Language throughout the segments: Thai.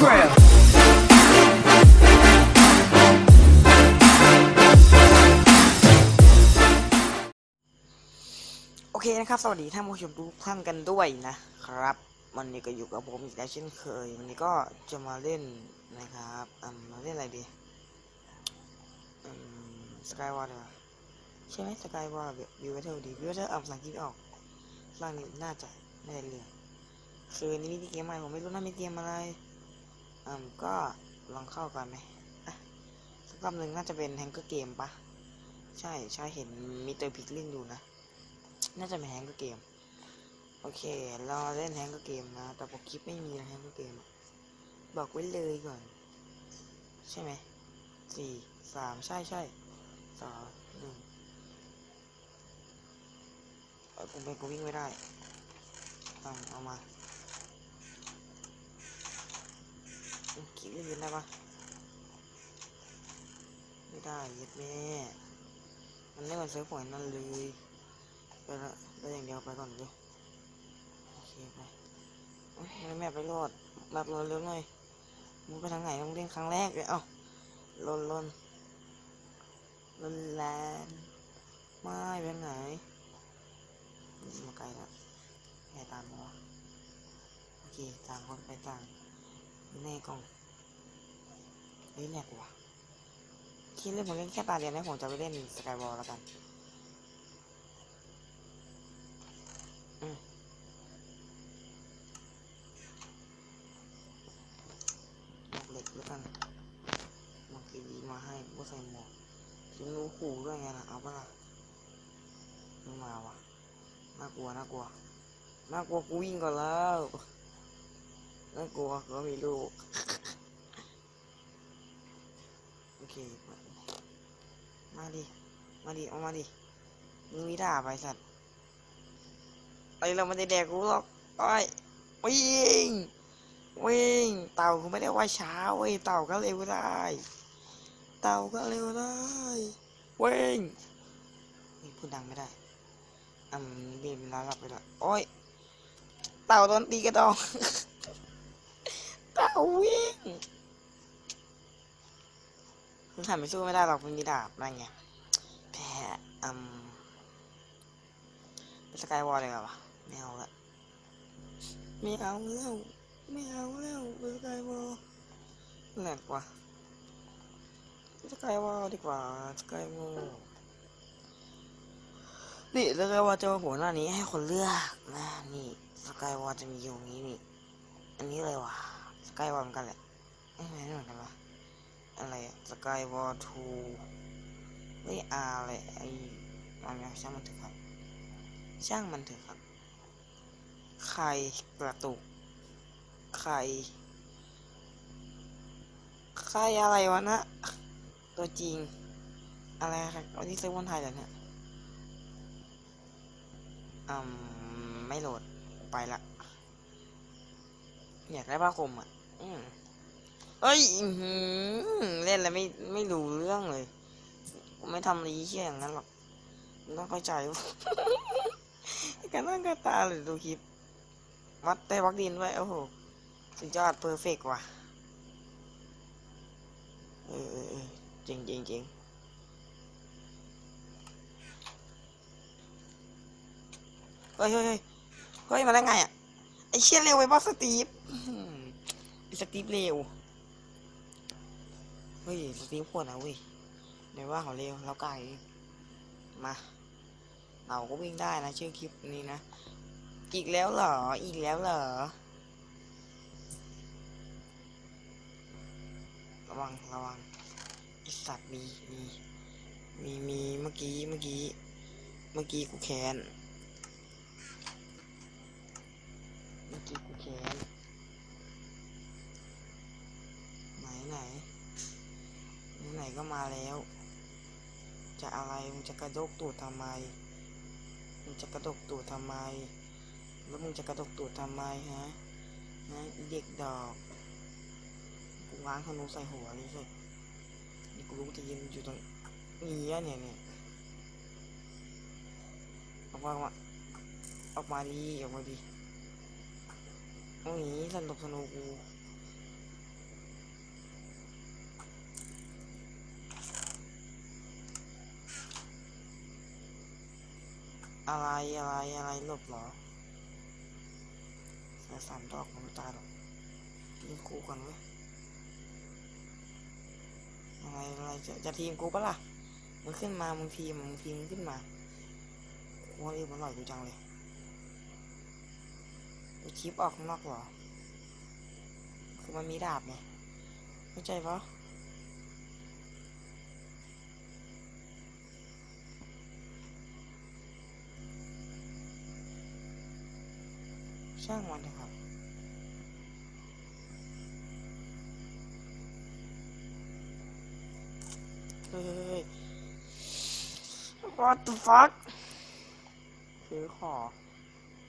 grill. โอเคนะครับ สวัสดีท่านผู้ชมทุกท่านกันด้วยนะครับ วันนี้ก็อยู่กับผมอีกแล้วเช่นเคย วันนี้ก็จะมาเล่นนะครับอืมาเล่นอะไรดีอืมสกายวอลใช่ไหมสกายวอลวิวเทลดีวิวเทลอ่านภาษาอังกฤษออกร่างนี้น่าจะไม่ได้เรื่องคือนี่มีเกมอะไรผมไม่รู้นะมีเกมอะไร อืมก็ลองเข้ากันไหมอะสักคำหนึ่งน่าจะเป็นแฮงเกอร์เกมปะใช่ใช่เห็นมีเตอร์พิกลินอยู่นะ น่าจะเป็นแฮงก์เกม โอเค เราเล่นแฮงก์เกมนะ แต่พอคลิปไม่มีนะแฮงก์เกม บอกไว้เลยก่อน ใช่ไหมสี่สามใช่ใช่สองหนึ่งเออกูไปกูวิ่งไม่ได้ เอาเอา มาคลิปเล่นได้ปะไม่ได้เย็ดแม่ มันไม่เหมือนเซิร์ฟหวยนั่นเลยไปละไปอย่างเดียวไปก่อนเลยโอเคไปไม่แม่ไปรอดรับรถเร็วหน่อยมึงไปทางไหนมึงเล่นครั้งแรกเลยเอ้าลนลนลนแลนไม่ไปไหนมาไกลแล้วแค่ตามมาโอเคต่างคนไปต่าง แน่กล่องเฮ้ยแน่กว่าคิดเล่นผมเล่นแค่ตาเดียวนะผมจะไปเล่นสกายวอลแล้วกันหมวกเหล็กแล้วกันหมวกดีมาให้ว่าใส่หมวกจะรู้ขู่ด้วยไงล่ะ เอาปะล่ะไม่มาว่ะ น่ากลัว น่ากลัว น่ากลัวกูวิ่งก่อนแล้ว น่ากลัวก็มีลูก โอเค มาดิ มาดิ เอามาดิ มึงมีด่าไปสัตว์ไอเราไม่ได้แดกกูหรอกไอ้ยวิ่ง วิ่ง เต่ากูไม่ได้ว่าช้าเว้ย เต่าก็เร็วได้ เต่าก็เร็วได้ วิ่งนี่พูดดังไม่ได้อืมเบียนเวลาหลับไปละโอ้ย เต่าโดนตีกระดอง เต่าวิ่งคุณถ่ายไม่สู้ไม่ได้หรอกคุณมีดาบอะไรเงี้ยแพ้อืมไปสกายวอลเลยเหรอวะไม่เอาละไม่เอาแล้วไม่เอาแล้วไปสกายวอลแหลกว่ะสกายวอลดีกว่าสกายวอลนี่สกายวอลจะมาหัวหน้านี้ให้คนเลือกนะนี่สกายวอลจะมีอยู่งนี้นี่อันนี้เลยว่ะ กายวอลเหมือนกันแหละเอ้ยไม่เหมือนกันวะอะไรสกายวอลทูเฮ้ยอาอะไรไอ้อะไรนช่างมันเถอะครับ ช่างมันเถอะครับ ใครกระตุก ใคร ใครอะไรวะนะ ตัวจริง อะไรครับวันนี้ซื้อวันไทยเหรอเนี่ยอืมไม่โหลดไปละอยากได้ผ้าคลุมอะ เอ้ยเล่นแล้วไม่ไม่รู้เรื่องเลยไม่ทำอะไรเชี่ยอย่างนั้นหรอกต้องเข้าใจการนั่งกระตาหรือดูคลิปวัดได้วักดินไว้โอ้โหสุดยอดเพอร์เฟกว่ะเออเออเออจริงจริงจริงเฮ้ยเฮ้ยเฮ้ยเฮ้ยมาได้ไงอะไอเชี่ยเร็วไปป่ะสตีฟ สตีฟเร็ว เฮ้ย สตีฟโคตรนะเว้ยเดี๋ยวว่าเขาเร็วเราไก่มาเราก็วิ่งได้นะ ชื่อคลิปนี้นะ อีกแล้วเหรอ อีกแล้วเหรอ ระวัง ระวังไอสัตว์มีมีมีมีเมื่อกี้ เมื่อกี้ เมื่อกี้กูแค้นเมื่อกี้กูแค้น ไหนไหน ไหนก็มาแล้ว จะอะไรมึงจะกระโดกตูดทำไม มึงจะกระดกตูดทำไม แล้วมึงจะกระดกตูดทำไมฮะนะเด็กดอกกูวางขนมใส่หัวเลยสินี่กูรู้จะยืนอยู่ตรงนี้เนี่ยเนี่ยออกมาออกมาออกมาดีออกมาดีโอ้ยสนุกสนุกกู อะไรอะไรอะไรหลบเหรอสสามดอกมันตายหรอกยิงกูก่อนเว้ยอะไรอะไรจะจะทีมกูปะล่ะมึงขึ้นมามึงทีมมึงทีมมึงขึ้นมาว่าเออมันหน่อยกูจังเลยกูชิปออกข้างนอกเหรอคือมันมีดาบไงเข้าใจปะ ช่างมันเถอะครับ เฮ้ย what the fuck คือขอ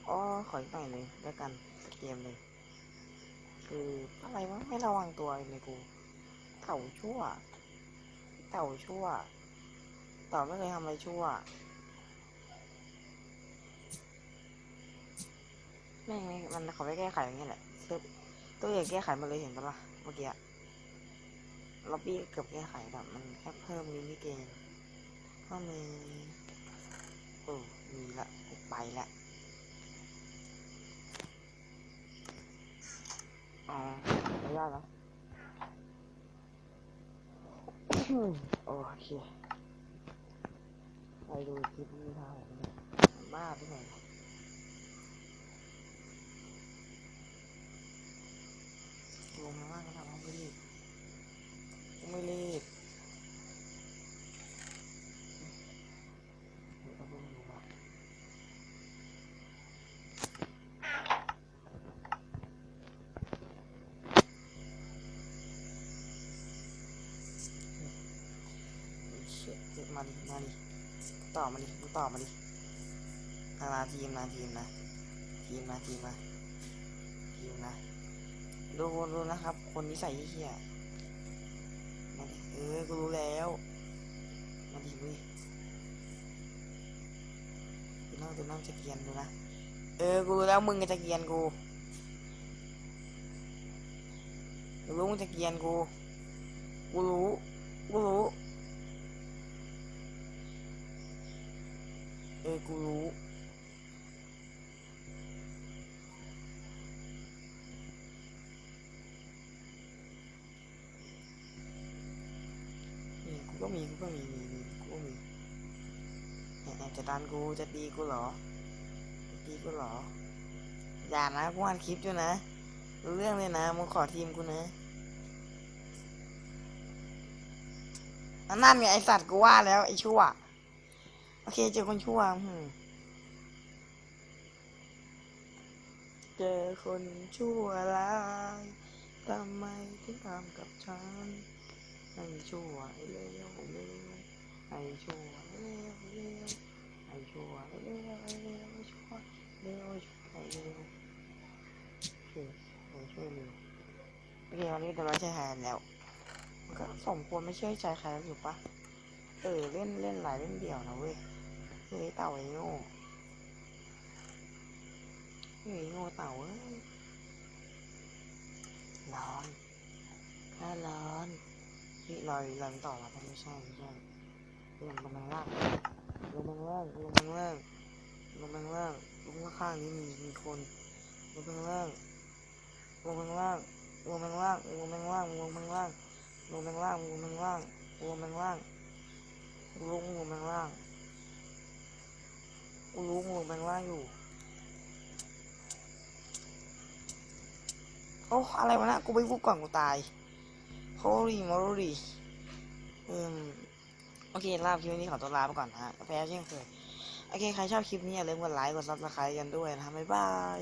อ้อขออีกหน่อยหนึ่งแล้วกันสักเกมหนึ่งคืออะไรวะไม่ระวังตัวเลยกู เต่าชั่ว เต่าชั่ว เต่าไม่เคยทำอะไรชั่ว แม่งไม่มันเขาไม่แก้ไขอย่างเงี้ยแหละคือตัวอย่างแก้ไขมาเลยเห็นปะล่ะเมื่อกี้ล็อบบี้เกือบแก้ไขแต่มันแค่เพิ่มมินิเกมก็มีโอ้มีละไปละอ๋อไม่ได้แล้วโอเคไปดูคลิปนี้ท่าไหนเนี่ยบ้าที่ไหน ลงมาล่างก็ทำไม่รีบไม่รีบเดี๋ยวเอาลงดูมาเฮ้ยเชี่ยเฮ้ย มาดิมาดิต่อมาดิมึงต่อมาดิมาทีมนะทีมนะทีมนะทีมนะทีมนะดูดูนะครับ คนนิสัยเหี้ยมาดิเออกูรู้แล้วมาดิเว้ยดูน้องดูน้องจะเกียนดูนะเออกูรู้แล้วมึงจะเกียนกูรู้มึงจะเกียนกู กูรู้ กูรู้ เออ กูรู้ นี่กูก็มี กูก็มีมีมีกูก็มีเนี่ยเนี่ยจะดันกู จะตีกูเหรอ ตีกูเหรอ อย่านะ กูอ่านคลิปอยู่นะรู้เรื่องเลยนะ มึงขอทีมกูนะอันนั่นไงไอสัตว์กูว่าแล้วไอชั่ว โอเคเจอคนชั่วหืมเจอคนชั่วร้ายทำไมถึงทำกับฉันให้ชั่วให้เร็วเร็วให้ชั่วให้เร็วเร็วให้ชั่วให้เร็วเร็วให้ชั่วเร็วให้เร็วช่วยช่วยเร็วโอเควันนี้จะไม่ใช่แทนแล้วมันก็สมควรไม่เชื่อใจใครแล้วถูกปะเออเล่นเล่นหลายเล่นเดี่ยวนะเว้ย เฮ้ยเต่าไอ้โง่เฮ้ยโง่เต่าเอ้ยร้อนถ้าร้อนนี่ลอยลอยต่อแล้วไม่ใช่ไม่ใช่ลงลงมาล่างลงมาล่างลงมาล่างลงมาล่างลงมาข้างนี้มีมีคนลงมาล่างลงมาล่างลงมาล่างลงมาล่างลงมาล่างลงมาล่างลงมาล่างลงมาล่างลงลงมาล่าง กูลุงลงมาล่าอยู่ โอ้อะไรวะนะกูไปกูก่อนกูตาย Holy moly อืม โอเค ลาคลิปนี้ขอตัวลาไปก่อนนะฮะแพ้เช่นเคย โอเค ใครชอบคลิปนี้อย่าลืมกดไลค์ กดซับสไครต์กันด้วยนะบ๊ายบาย